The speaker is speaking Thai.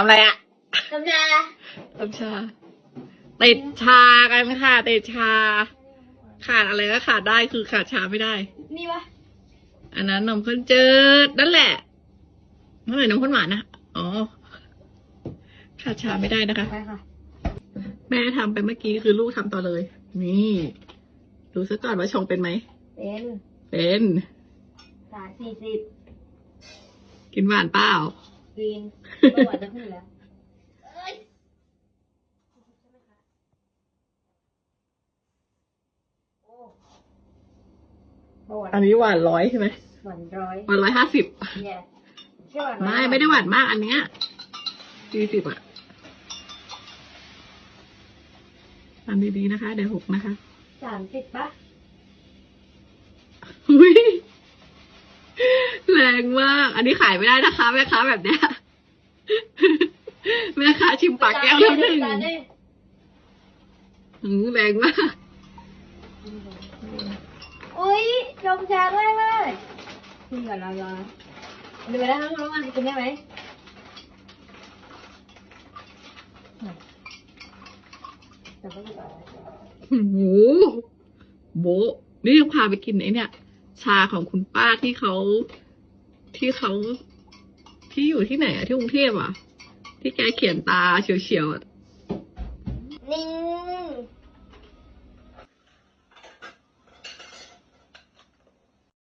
ทำอะไรอะกำลังทำชา ติดชากันค่ะติดชา ขาดอะไรก็ขาดได้คือขาดชาไม่ได้ นี่วะอันนั้นนมข้นจืดนั่นแหละเมื่อไหร่นมข้นหวานนะอ๋อ ขาดชาไม่ได้นะคะ ไปค่ะ แม่ทำไปเมื่อกี้คือลูกทำต่อเลย นี่ดูซะก่อนว่าชงเป็นไหม เป็นเป็นสามสี่สิบกินหวานเปล่า กรีนเมื่อวานจะขึ้นแล้วเอ้ยโอ้เมื่อวานอันนี้หวานร้อยใช่ไหมหวานร้อยหวานร้อยห้าสิบเนี่ยใช่หวานร้อยไม่ไม่ได้หวานมากอันเนี้ยสี่สิบอะทำดีๆนะคะ เดี๋ยวหกนะคะสามสิบปะ อุ๊ยแรงมาก อันนี้ขายไม่ได้นะคะ แม่ค้าแบบเนี้ย แม่ค้าชิมปากแก้วแล้วหนึ่งตาดิอืมแรงมากอุ้ยชมชาด้วยเลยกินก่อนเรารอดูไปแล้วทั้งรู้มันกินได้ไหมแต่ก็ไม่ก่อนโอ้โหโบะนี่ยังพาไปกินไอ้เนี่ย ชาของคุณป้าที่เขา ที่เขาที่อยู่ที่ไหนอะที่กรุงเทพอะที่แกเขียนตาเฉียวๆอะ